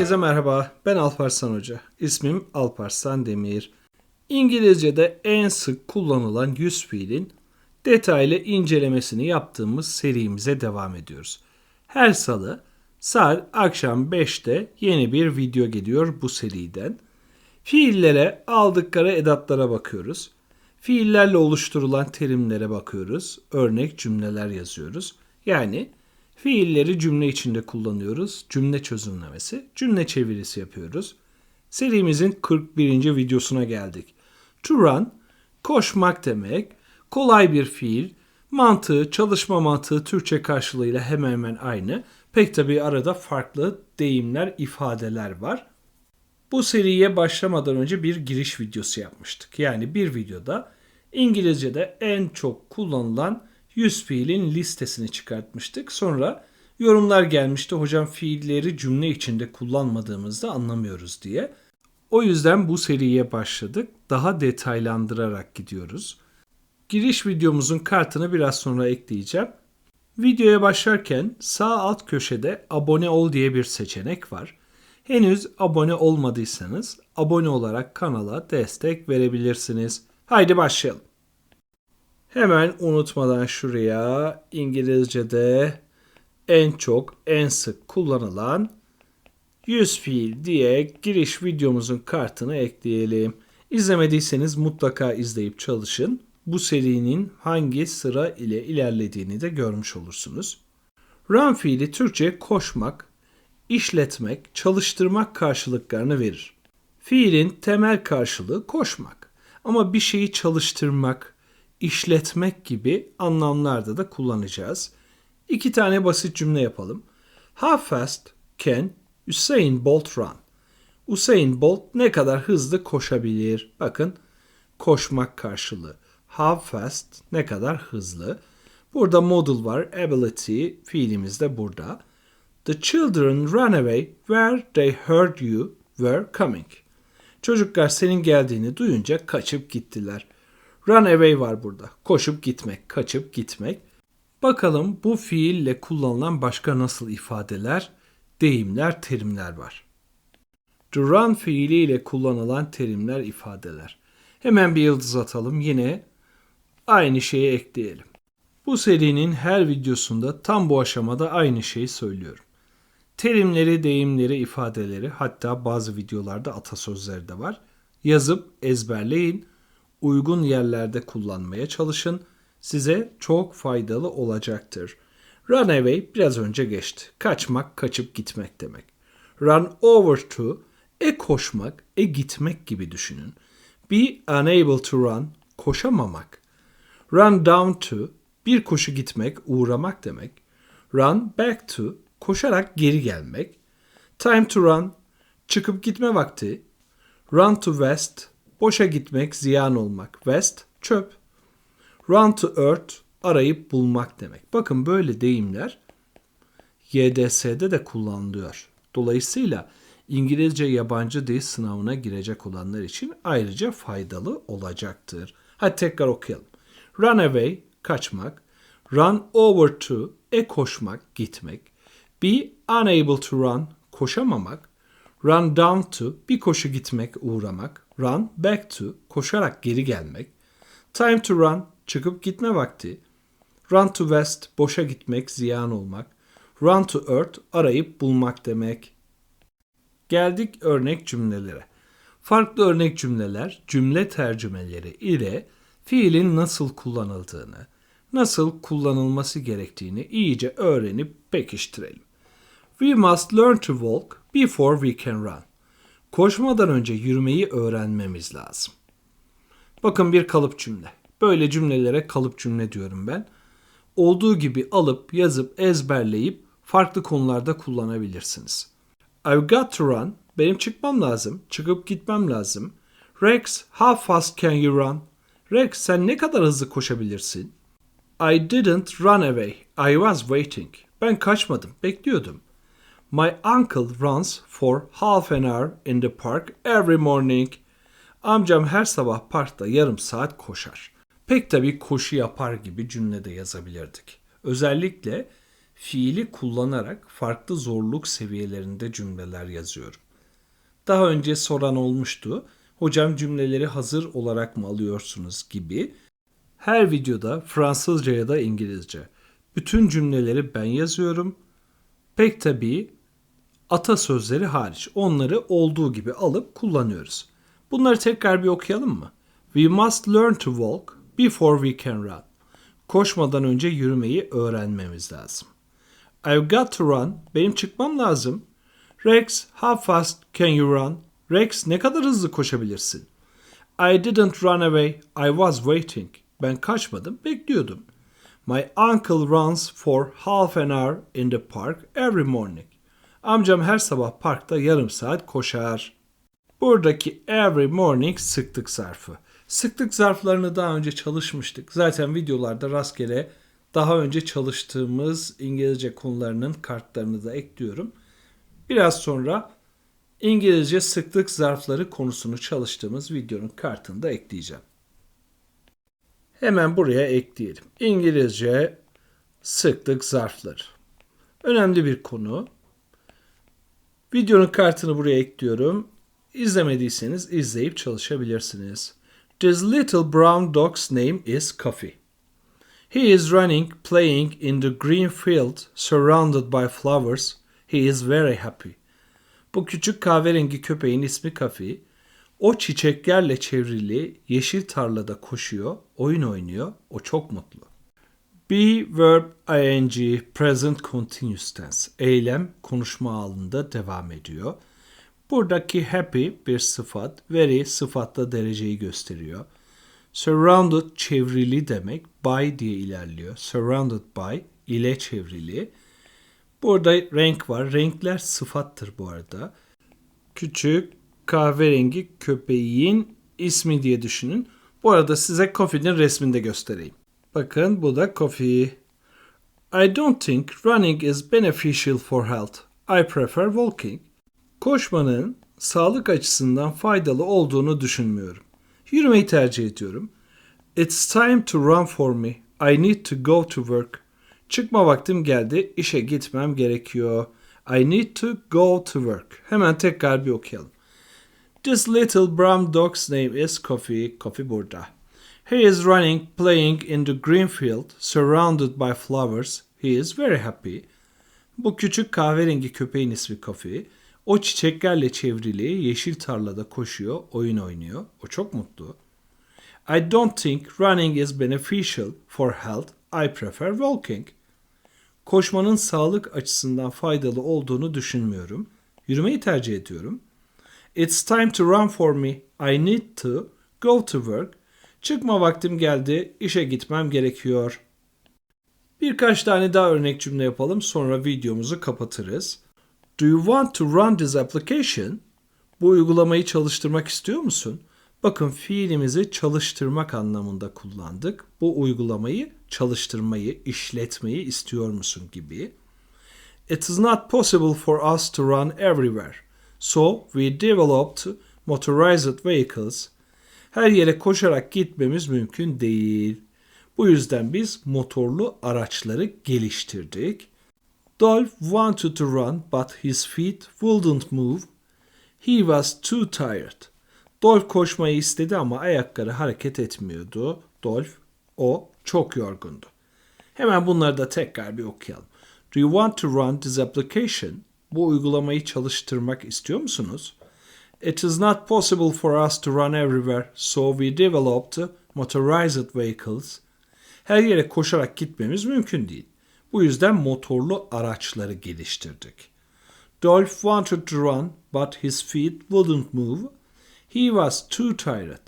Herkese merhaba. Ben Alparslan Hoca. İsmim Alparslan Demir. İngilizce'de en sık kullanılan yüz fiilin detaylı incelemesini yaptığımız serimize devam ediyoruz. Her salı saat akşam 5'te yeni bir video geliyor bu seriden. Fiillere aldıkları edatlara bakıyoruz. Fiillerle oluşturulan terimlere bakıyoruz. Örnek cümleler yazıyoruz. Yani fiilleri cümle içinde kullanıyoruz. Cümle çözümlemesi, cümle çevirisi yapıyoruz. Serimizin 41. videosuna geldik. To run, koşmak demek. Kolay bir fiil. Mantığı, çalışma mantığı Türkçe karşılığıyla hemen hemen aynı. Pek tabii arada farklı deyimler, ifadeler var. Bu seriye başlamadan önce bir giriş videosu yapmıştık. Yani bir videoda İngilizce'de en çok kullanılan 100 fiilin listesini çıkartmıştık. Sonra yorumlar gelmişti. Hocam fiilleri cümle içinde kullanmadığımızda anlamıyoruz diye. O yüzden bu seriye başladık. Daha detaylandırarak gidiyoruz. Giriş videomuzun kartını biraz sonra ekleyeceğim. Videoya başlarken sağ alt köşede abone ol diye bir seçenek var. Henüz abone olmadıysanız abone olarak kanala destek verebilirsiniz. Haydi başlayalım. Hemen unutmadan şuraya İngilizce'de en çok, en sık kullanılan 100 fiil diye giriş videomuzun kartını ekleyelim. İzlemediyseniz mutlaka izleyip çalışın. Bu serinin hangi sıra ile ilerlediğini de görmüş olursunuz. Run fiili Türkçe koşmak, işletmek, çalıştırmak karşılıklarını verir. Fiilin temel karşılığı koşmak. Ama bir şeyi çalıştırmak, işletmek gibi anlamlarda da kullanacağız. İki tane basit cümle yapalım. How fast can Usain Bolt run? Usain Bolt ne kadar hızlı koşabilir? Bakın koşmak karşılığı. How fast ne kadar hızlı. Burada modal var. Ability fiilimiz de burada. The children ran away where they heard you were coming. Çocuklar senin geldiğini duyunca kaçıp gittiler. Run away var burada. Koşup gitmek, kaçıp gitmek. Bakalım bu fiille kullanılan başka nasıl ifadeler, deyimler, terimler var. To run fiiliyle kullanılan terimler, ifadeler. Hemen bir yıldız atalım. Yine aynı şeyi ekleyelim. Bu serinin her videosunda tam bu aşamada aynı şeyi söylüyorum. Terimleri, deyimleri, ifadeleri hatta bazı videolarda atasözleri de var. Yazıp ezberleyin uygun yerlerde kullanmaya çalışın. Size çok faydalı olacaktır. Run away biraz önce geçti. Kaçmak, kaçıp gitmek demek. Run over to, e koşmak, e gitmek gibi düşünün. Be unable to run, koşamamak. Run down to, bir koşu gitmek, uğramak demek. Run back to, koşarak geri gelmek. Time to run, çıkıp gitme vakti. Run to west, Boşa gitmek, ziyan olmak. West, çöp. Run to earth, arayıp bulmak demek. Bakın böyle deyimler YDS'de de kullanılıyor. Dolayısıyla İngilizce yabancı dil sınavına girecek olanlar için ayrıca faydalı olacaktır. Hadi tekrar okuyalım. Run away, kaçmak. Run over to, e koşmak, gitmek. Be unable to run, koşamamak. Run down to, bir koşu gitmek, uğramak. Run back to, koşarak geri gelmek. Time to run, çıkıp gitme vakti. Run to west, boşa gitmek, ziyan olmak. Run to earth, arayıp bulmak demek. Geldik örnek cümlelere. Farklı örnek cümleler, cümle tercümeleri ile fiilin nasıl kullanıldığını, nasıl kullanılması gerektiğini iyice öğrenip pekiştirelim. We must learn to walk before we can run. Koşmadan önce yürümeyi öğrenmemiz lazım. Bakın bir kalıp cümle. Böyle cümlelere kalıp cümle diyorum ben. Olduğu gibi alıp, yazıp, ezberleyip farklı konularda kullanabilirsiniz. I've got to run. Benim çıkmam lazım. Çıkıp gitmem lazım. Rex, how fast can you run? Rex, sen ne kadar hızlı koşabilirsin? I didn't run away. I was waiting. Ben kaçmadım, bekliyordum. My uncle runs for half an hour in the park every morning. Amcam her sabah parkta yarım saat koşar. Pek tabii koşu yapar gibi cümlede yazabilirdik. Özellikle fiili kullanarak farklı zorluk seviyelerinde cümleler yazıyorum. Daha önce soran olmuştu. Hocam cümleleri hazır olarak mı alıyorsunuz gibi. Her videoda Fransızca ya da İngilizce bütün cümleleri ben yazıyorum. Pek tabii atasözleri hariç onları olduğu gibi alıp kullanıyoruz. Bunları tekrar bir okuyalım mı? We must learn to walk before we can run. Koşmadan önce yürümeyi öğrenmemiz lazım. I've got to run. Benim çıkmam lazım. Rex, how fast can you run? Rex, ne kadar hızlı koşabilirsin? I didn't run away. I was waiting. Ben kaçmadım, bekliyordum. My uncle runs for half an hour in the park every morning. Amcam her sabah parkta yarım saat koşar. Buradaki every morning sıklık zarfı. Sıklık zarflarını daha önce çalışmıştık. Zaten videolarda rastgele daha önce çalıştığımız İngilizce konularının kartlarını da ekliyorum. Biraz sonra İngilizce sıklık zarfları konusunu çalıştığımız videonun kartını da ekleyeceğim. Hemen buraya ekleyelim. İngilizce sıklık zarfları. Önemli bir konu. Videonun kartını buraya ekliyorum. İzlemediyseniz izleyip çalışabilirsiniz. This little brown dog's name is Coffee. He is running, playing in the green field surrounded by flowers. He is very happy. Bu küçük kahverengi köpeğin ismi Coffee. O çiçeklerle çevrili yeşil tarlada koşuyor, oyun oynuyor. O çok mutlu. Be verb ing present continuous tense. Eylem konuşma halinde devam ediyor. Buradaki happy bir sıfat, very sıfatla dereceyi gösteriyor. Surrounded çevrili demek, by diye ilerliyor. Surrounded by ile çevrili. Burada renk var. Renkler sıfattır bu arada. Küçük kahverengi köpeğin ismi diye düşünün. Bu arada size Coffee'nin resmini de göstereyim. Bakın bu da Coffee. I don't think running is beneficial for health. I prefer walking. Koşmanın sağlık açısından faydalı olduğunu düşünmüyorum. Yürümeyi tercih ediyorum. It's time to run for me. I need to go to work. Çıkma vaktim geldi. İşe gitmem gerekiyor. I need to go to work. Hemen tekrar bir okuyalım. This little brown dog's name is Coffee. Coffee burada. He is running, playing in the green field, surrounded by flowers. He is very happy. Bu küçük kahverengi köpeğin ismi Coffee. O çiçeklerle çevrili yeşil tarlada koşuyor, oyun oynuyor. O çok mutlu. I don't think running is beneficial for health. I prefer walking. Koşmanın sağlık açısından faydalı olduğunu düşünmüyorum. Yürümeyi tercih ediyorum. It's time to run for me. I need to go to work. Çıkma vaktim geldi. İşe gitmem gerekiyor. Birkaç tane daha örnek cümle yapalım sonra videomuzu kapatırız. Do you want to run this application? Bu uygulamayı çalıştırmak istiyor musun? Bakın fiilimizi çalıştırmak anlamında kullandık. Bu uygulamayı çalıştırmayı, işletmeyi istiyor musun gibi. It is not possible for us to run everywhere. So we developed motorized vehicles. Her yere koşarak gitmemiz mümkün değil. Bu yüzden biz motorlu araçları geliştirdik. Dolph wanted to run but his feet wouldn't move. He was too tired. Dolph koşmayı istedi ama ayakları hareket etmiyordu. Dolph, o çok yorgundu. Hemen bunları da tekrar bir okuyalım. Do you want to run this application? Bu uygulamayı çalıştırmak istiyor musunuz? It is not possible for us to run everywhere, so we developed motorized vehicles. Her yere koşarak gitmemiz mümkün değil. Bu yüzden motorlu araçları geliştirdik. Dolph wanted to run, but his feet wouldn't move. He was too tired.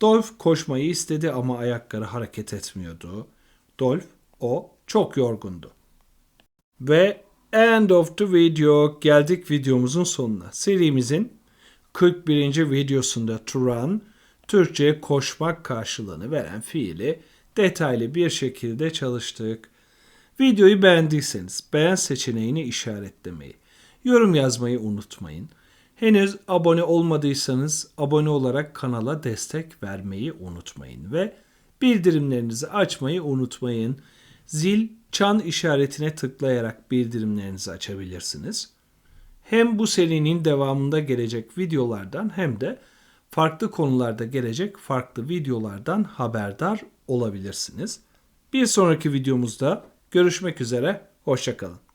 Dolph koşmayı istedi ama ayakları hareket etmiyordu. Dolph, o çok yorgundu. Ve end of the video geldik videomuzun sonuna. Serimizin 41. videosunda to run, Türkçe koşmak karşılığını veren fiili detaylı bir şekilde çalıştık. Videoyu beğendiyseniz beğen seçeneğini işaretlemeyi, yorum yazmayı unutmayın. Henüz abone olmadıysanız abone olarak kanala destek vermeyi unutmayın ve bildirimlerinizi açmayı unutmayın. Zil çan işaretine tıklayarak bildirimlerinizi açabilirsiniz. Hem bu serinin devamında gelecek videolardan hem de farklı konularda gelecek farklı videolardan haberdar olabilirsiniz. Bir sonraki videomuzda görüşmek üzere, hoşçakalın.